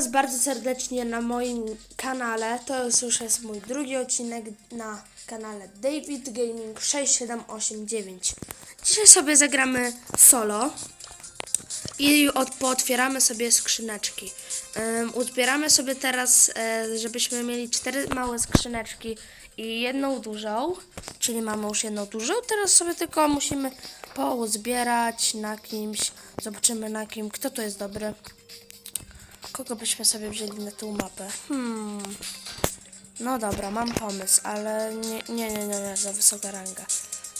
Was bardzo serdecznie na moim kanale. To już jest mój drugi odcinek na kanale David Gaming 6789. Dzisiaj sobie zagramy solo i od, pootwieramy sobie skrzyneczki. Uzbieramy sobie teraz, e, żebyśmy mieli cztery małe skrzyneczki i jedną dużą, czyli mamy już jedną dużą. Teraz sobie tylko musimy pouzbierać na kimś. Zobaczymy na kim, kto to jest dobry. Kogo byśmy sobie wzięli na tą mapę? Hmm. No dobra, mam pomysł, ale nie, nie, nie, nie, nie za wysoka ranga.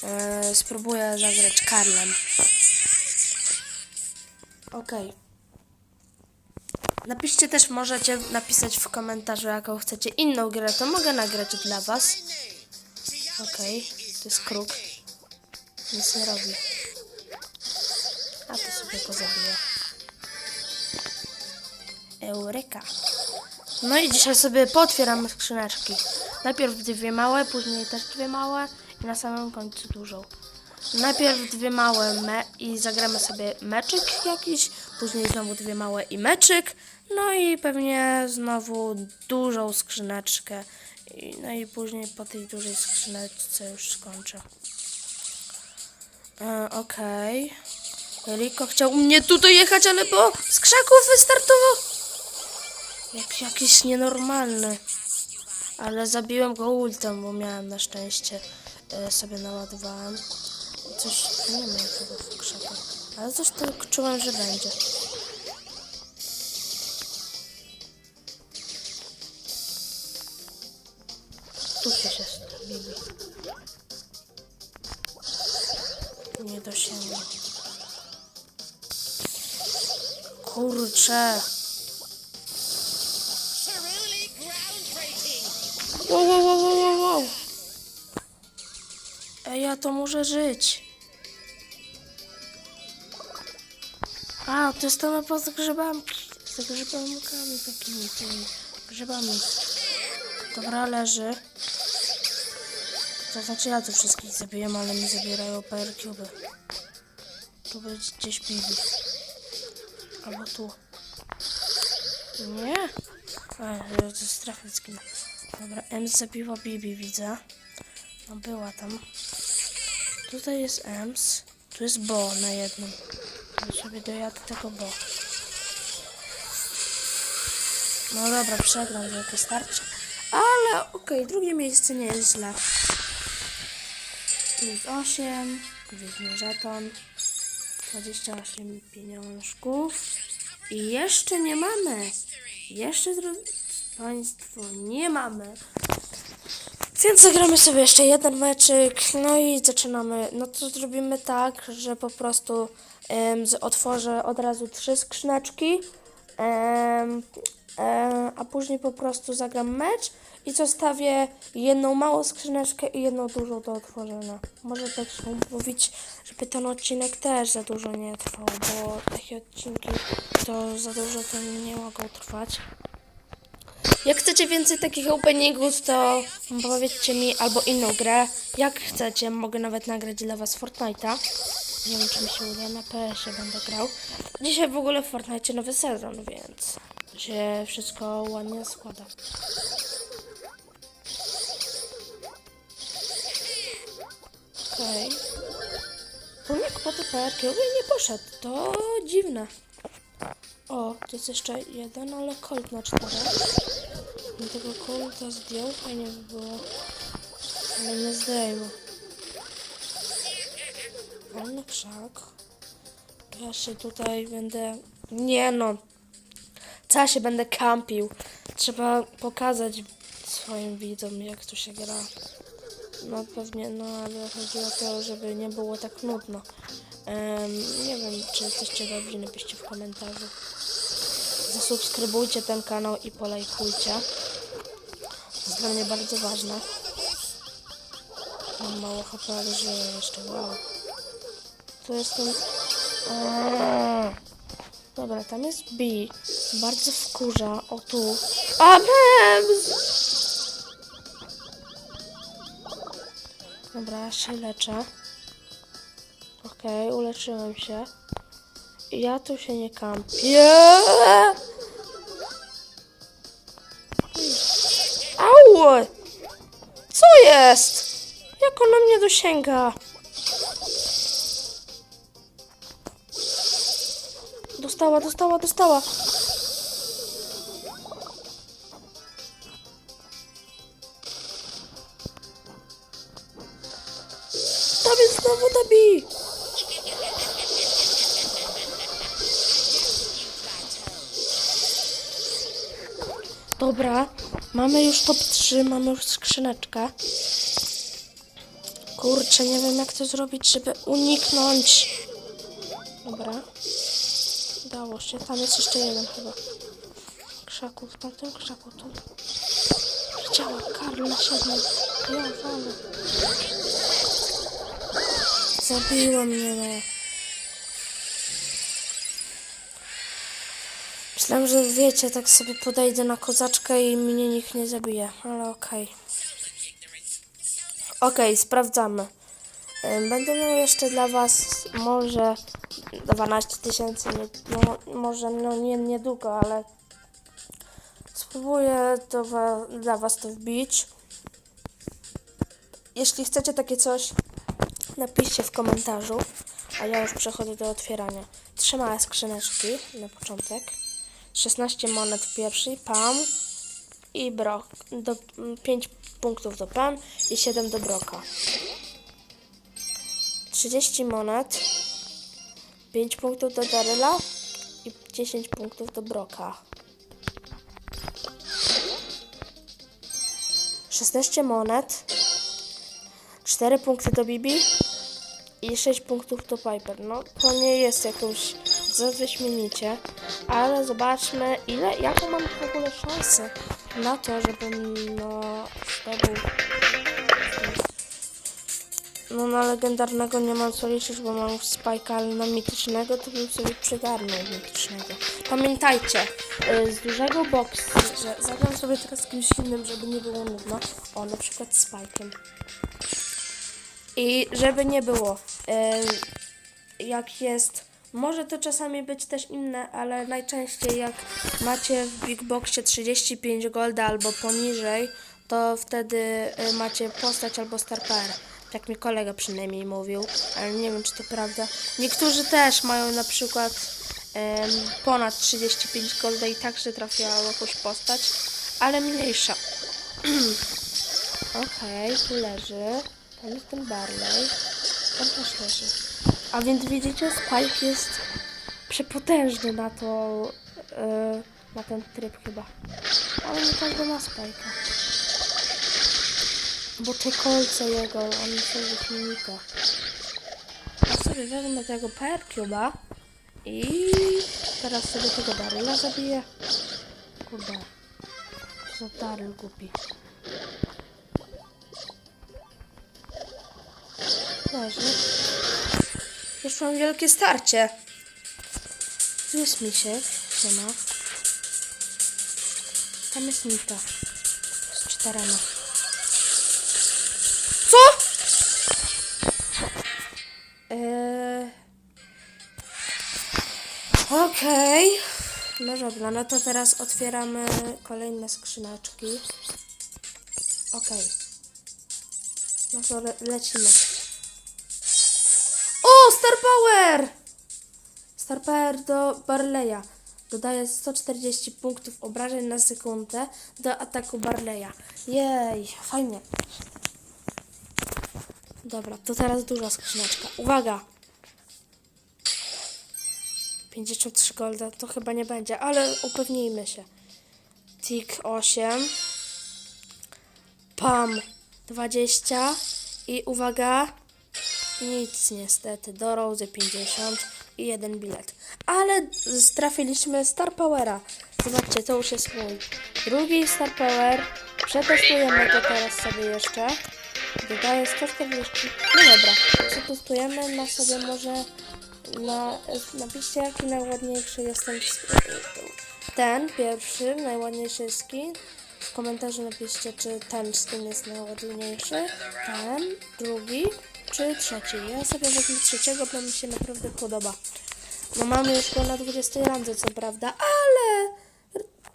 E, spróbuję zagrać Karlem. Okej. Napiszcie też, możecie napisać w komentarzu, jaką chcecie inną grę, to mogę nagrać dla was. Okej, to jest kruk. Nic nie robi. A to sobie go zabiję. Eureka. No i dzisiaj sobie potwieramy skrzyneczki. Najpierw dwie małe, później też dwie małe i na samym końcu dużą. Najpierw dwie małe i zagramy sobie meczyk jakiś, później znowu dwie małe i meczyk, no i pewnie znowu dużą skrzyneczkę. I, no i później po tej dużej skrzyneczce już skończę. E, Okej. Eliko chciał u mnie tutaj jechać, ale bo z krzaków wystartował. Jak jakiś nienormalny. Ale zabiłem go ultem, bo miałem na szczęście e, sobie naładowałem. Coś nie ma tego w krzaku. Ale coś tak czułem, że będzie. Tu jest, Bibi. Nie dosięgnie. Kurczę. Wow, wow, wow, wow, wow. Ej, ja to może żyć. A, to jest ta mapa z grzybami. Z grzybami takimi, tymi grzybami. Dobra, leży. To znaczy ja tu wszystkich zabiję, ale mi zabierają power cube. Tu będzie gdzieś Bibi. Albo tu. Nie? A, to jest trafik zginął. Dobra, M zabiła Bibi, widzę. No była tam. Tutaj jest Ems. Tu jest Bo na jednym. Ja sobie dojadę tego Bo. No dobra, przegram, to starczy. Ale okej, drugie miejsce nie jest źle. Plus 8. Weźmy żeton. 28 pieniążków. I jeszcze nie mamy. Jeszcze, Państwo, nie mamy. Więc zagramy sobie jeszcze jeden meczyk, no i zaczynamy. No to zrobimy tak, że po prostu z- otworzę od razu trzy skrzyneczki, e, a później po prostu zagram mecz i zostawię jedną małą skrzyneczkę i jedną dużą do otworzenia. Może tak mówić, żeby ten odcinek też za dużo nie trwał, bo takie odcinki to za dużo to nie mogą trwać. Jak chcecie więcej takich openingów, to powiedzcie mi albo inną grę. Jak chcecie, mogę nawet nagrać dla was Fortnite'a. Nie wiem, czy mi się uda, na PS-ie będę grał. Dzisiaj w ogóle w Fortnite nowy sezon, więc się wszystko ładnie składa. Okej. Unik po TPR nie poszedł, to dziwne. O, to jest jeszcze jeden, ale Colt na czterech. Bym tego Colta zdjął, fajnie by było. Ale nie zdejmę. Wolny krzak. Ja się tutaj będę... Nie no. Co się będę kampił? Trzeba pokazać swoim widzom, jak tu się gra. No pewnie, no ale chodzi o to, żeby nie było tak nudno. Em, nie wiem, czy jesteście dobrzy, napiszcie w komentarzu. Zasubskrybujcie ten kanał i polajkujcie. To jest dla mnie bardzo ważne. Mam mało HP, ale żyję jeszcze. Wow. To jest ten... Eee. Dobra, tam jest B. Bardzo wkurza. O tu. A, Bems! Dobra, się leczę. Okej, okay, uleczyłem się. Ja tu się nie kampię. Au! Co jest? Jak ona mnie dosięga? Dostała, dostała, dostała. Tam jest znowu tabi! Dobra, mamy już top 3, mamy już skrzyneczkę. Kurczę, nie wiem jak to zrobić, żeby uniknąć. Dobra. Udało się. Tam jest jeszcze jeden chyba. Krzaku, w tamtym krzaku tu. Widziała, Karl na siedmiu. Ja walę. Zabiło mnie, no. Myślałem, że wiecie, tak sobie podejdę na kozaczkę i mnie nikt nie zabije, ale okej. Okej, sprawdzamy. Ym, Będę miał jeszcze dla Was może 12 tysięcy, nie- no, może no nie niedługo, ale spróbuję to wa- dla Was to wbić. Jeśli chcecie takie coś, napiszcie w komentarzu, a ja już przechodzę do otwierania. Trzy małe skrzyneczki na początek. 16 monet w pierwszej, pam i brok. Do, 5 punktów do pam i 7 do broka. 30 monet, 5 punktów do Daryla i 10 punktów do broka. 16 monet, 4 punkty do Bibi i 6 punktów do Piper. No to nie jest jakąś za wyśmienicie, ale zobaczmy ile, jaką mam w ogóle szansę na to, żebym no zdobył no na legendarnego nie mam co liczyć, bo mam spajka, ale na mitycznego to bym sobie przygarnął mitycznego. Pamiętajcie, y, z dużego boksu, że zagram sobie teraz kimś innym, żeby nie było nudno. O, na przykład spajkiem. I żeby nie było, y, jak jest, może to czasami być też inne, ale najczęściej jak macie w Big Boxie 35 golda albo poniżej, to wtedy y, macie postać albo star power. Tak mi kolega przynajmniej mówił, ale nie wiem czy to prawda. Niektórzy też mają na przykład ponad 35 golda i także trafiała jakąś postać, ale mniejsza. Okej, tu leży. Tam jest ten Barley. Tam też leży. A więc widzicie, Spike jest przepotężny na to, yy, na ten tryb chyba. Ale nie każdy ma Spike'a. Bo te kolce jego, one są wyśmienite. Ja sobie wezmę tego Power Cube'a i teraz sobie tego Daryla zabiję. Kurde. Co Daryl głupi. Leży. Już mam wielkie starcie. Tu jest misiek. Nie ma. Tam jest Nita. Z czterema. Co? Eee... Okej. No dobra, no to teraz otwieramy kolejne skrzyneczki. Okej. No to le lecimy. Star Power! Star Power do Barleya. Dodaje 140 punktów obrażeń na sekundę do ataku Barleya. Jej, fajnie. Dobra, to teraz duża skrzyneczka. Uwaga! 53 golda to chyba nie będzie, ale upewnijmy się. Tik 8. Pam 20. I uwaga, nic niestety. Do Rose 50 i jeden bilet. Ale trafiliśmy Star Powera. Zobaczcie, to już jest mój drugi Star Power. Przetestujemy to teraz sobie jeszcze. Dodaję 140. No dobra, przetestujemy na sobie może na, napiszcie jaki najładniejszy jest ten, ten pierwszy, najładniejszy skin. W komentarzu napiszcie, czy ten skin jest najładniejszy, ten, drugi, czy trzeci. Ja sobie wezmę trzeciego, bo mi się naprawdę podoba. No mamy już go na 20 randze, co prawda, ale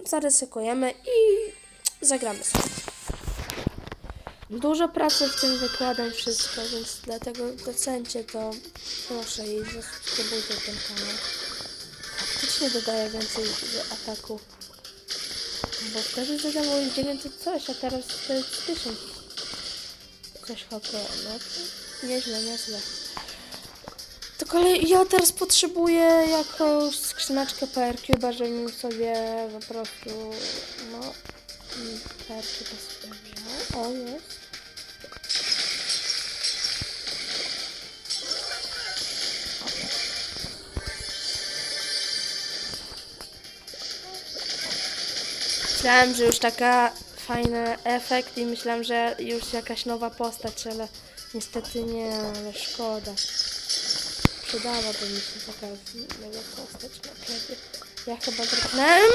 zaryzykujemy i zagramy sobie. Dużo pracy w tym wykładam wszystko, więc dlatego docencie to proszę i zasubskrybujcie ten kanał. Faktycznie dodaję więcej ataków. Bo wtedy zadawało już 900 coś, a teraz to jest 1000. Coś HP, no to nieźle, nieźle. Tylko ale ja teraz potrzebuję jakąś skrzyneczkę PRQ, żebym sobie po prostu, no, PRQ to sobie wziął. O, jest. Myślałem, że już taka fajny efekt i myślałem, że już jakaś nowa postać, ale niestety nie, ale szkoda. Przydałaby mi się taka nowa postać naprawdę. Ja chyba drgnąłem.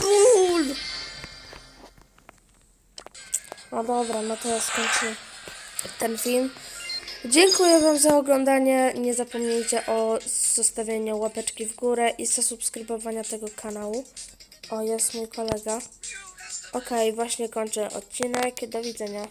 Ból! No dobra, no to skończę ten film. Dziękuję Wam za oglądanie. Nie zapomnijcie o zostawieniu łapeczki w górę i zasubskrybowania tego kanału. O, jest mój kolega. Okej, właśnie kończę odcinek. Do widzenia.